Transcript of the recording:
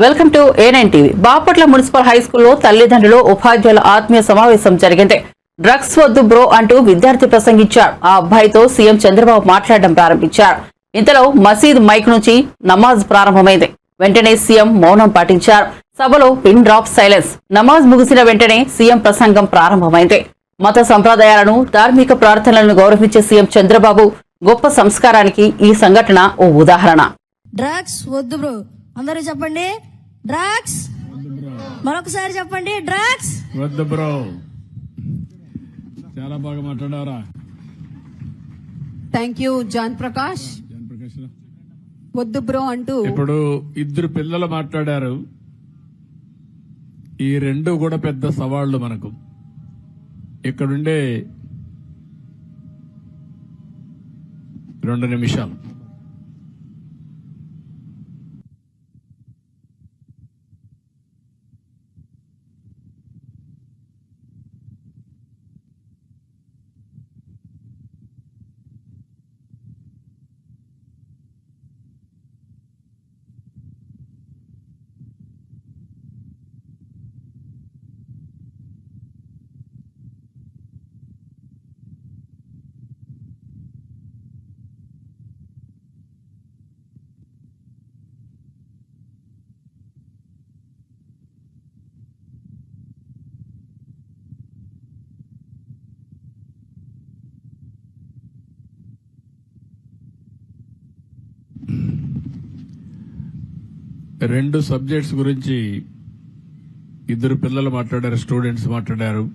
Welcome to A nine nine TV Bapatla municipal high స్కూల్లో తల్లిదండ్రులు ఉపాధ్యాయుల ఆత్మీయ సమావేశం జరిగింది. డ్రగ్స్ వద్దు బ్రో అంటూ విద్యార్థి ప్రసంగించారు. ఆ అబ్బాయితో సీఎం చంద్రబాబు మాట్లాడడం ప్రారంభించారు. ఇంతలో మసీద్ మైక్ నుంచి నమాజ్ ప్రారంభమైంది. వెంటనే సీఎం మౌనం పాటించారు. సభలో పిన్ డ్రాప్ సైలెన్స్. నమాజ్ ముగిసిన వెంటనే సీఎం ప్రసంగం ప్రారంభమైంది. మత సంప్రదాయాలను ధార్మిక ప్రార్థనలను గౌరవించే సీఎం చంద్రబాబు గొప్ప సంస్కారానికి ఈ సంఘటన ఓ ఉదాహరణ. డ్రగ్స్ వద్దు బ్రో. అందరూ చెప్పండి. డ్రగ్స్. మరొకసారి చెప్పండి డ్రగ్స్. వద్దు బ్రో. చాలా బాగా మాట్లాడారా థ్యాంక్ యూ జాన్ ప్రకాష్. వద్దు బ్రో అంటూ. ఇప్పుడు ఇద్దరు పిల్లలు మాట్లాడారు. ఈ రెండు కూడా పెద్ద సవాళ్ళు మనకు. ఇక్కడుండే రెండు నిమిషాలు. రెండు సబ్జెక్ట్స్ గురించి ఇద్దరు పిల్లలు మాట్లాడారు స్టూడెంట్స్ మాట్లాడారు.